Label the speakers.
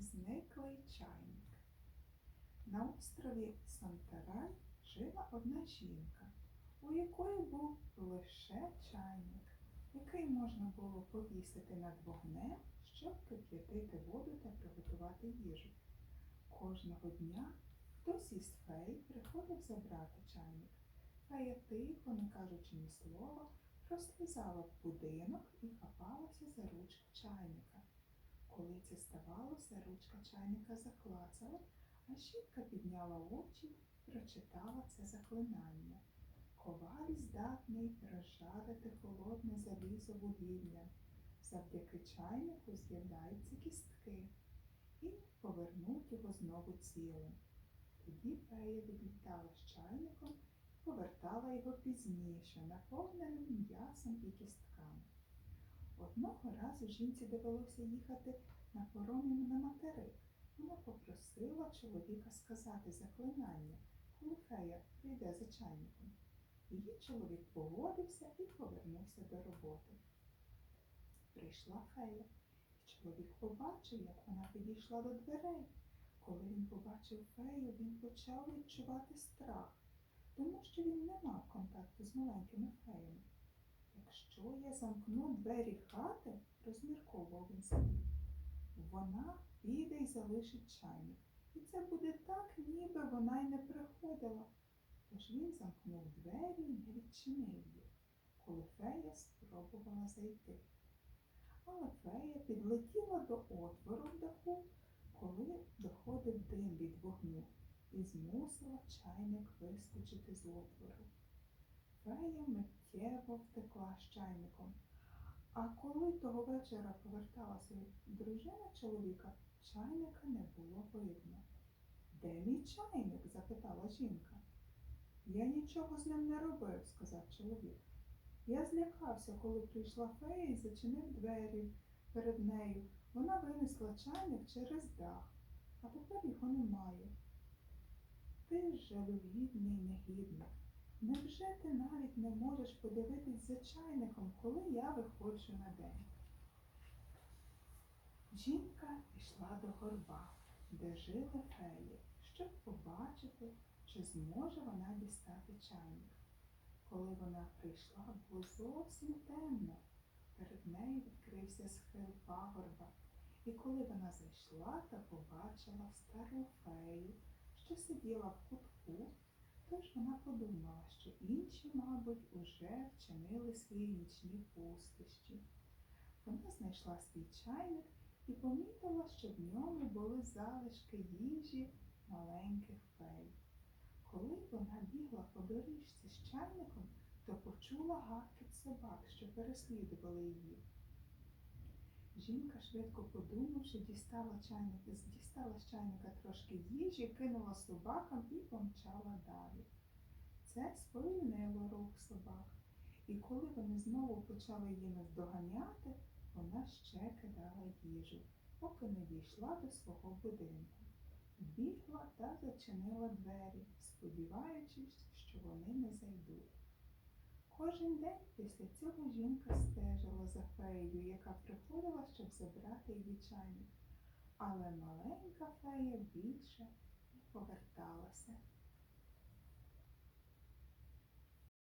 Speaker 1: Зниклий чайник. На острові Сантерай жила одна жінка, у якої був лише чайник, який можна було повісити над вогнем, щоб кип'ятити воду та приготувати їжу. Кожного дня хтось із фей приходив забрати чайник. Фея тихо, не кажучи ні слова, розлізала в будинок і хапалася за ручку чайника. Коли це ставалося, ручка чайника заклацала, а жінка підняла очі прочитала це заклинання. Коваль здатний розжарити холодне залізо вугіллям. Завдяки чайнику з'являються кістки і повернуть його знову цілим. Тоді фея відлітала з чайником повертала його пізніше, наповненим м'ясом і кістками. Одного разу жінці довелося їхати на поромі на материк. Вона попросила чоловіка сказати заклинання, коли фея прийде за чайником. Її чоловік погодився і повернувся до роботи. Прийшла фея, і чоловік побачив, як вона підійшла до дверей. Коли він побачив фею, він почав відчувати страх, тому що він не мав контакту з маленькими феями. Якщо я замкну двері хати, розмірковував він собі, вона піде і залишить чайник. І це буде так, ніби вона й не приходила. Тож він замкнув двері і не відчинив їх, коли фея спробувала зайти. Але фея підлетіла до отвору в даху, коли доходив дим від вогню, і змусила чайник вискочити з отвору. Фея миттєво втекла з чайником. А коли того вечора поверталася дружина чоловіка, чайника не було видно. Де мій чайник? запитала жінка. Я нічого з ним не робив, сказав чоловік. Я злякався, коли прийшла фея і зачинив двері перед нею. Вона винесла чайник через дах, а тепер його немає. Ти жалюгідний негідник. Невже ти навіть не можеш подивитись за чайником, коли я виходжу на день? Жінка пішла до горба, де жили феї, щоб побачити, чи зможе вона дістати чайник. Коли вона прийшла, було зовсім темно. Перед нею відкрився схил пагорба. І коли вона зайшла та побачила стару фею, що сиділа в кутку, тож вона подумала, що інші, мабуть, уже вчинили свої нічні пустощі. Вона знайшла свій чайник і помітила, що в ньому були залишки їжі маленьких фей. Коли вона бігла по доріжці з чайником, то почула гаркіт собак, що переслідували її. Жінка, швидко подумавши, дістала, чайник, дістала з чайника трошки їжі, кинула собакам і помчала далі. Це сповільнило рух собак. І коли вони знову почали її наздоганяти, вона ще кидала їжу, поки не дійшла до свого будинку. Бігла та зачинила двері, сподіваючись, що вони не зайдуть. Кожен день після цього жінка стежила за феєю, яка приходила, щоб забрати її чайник. Але маленька фея більше не поверталася.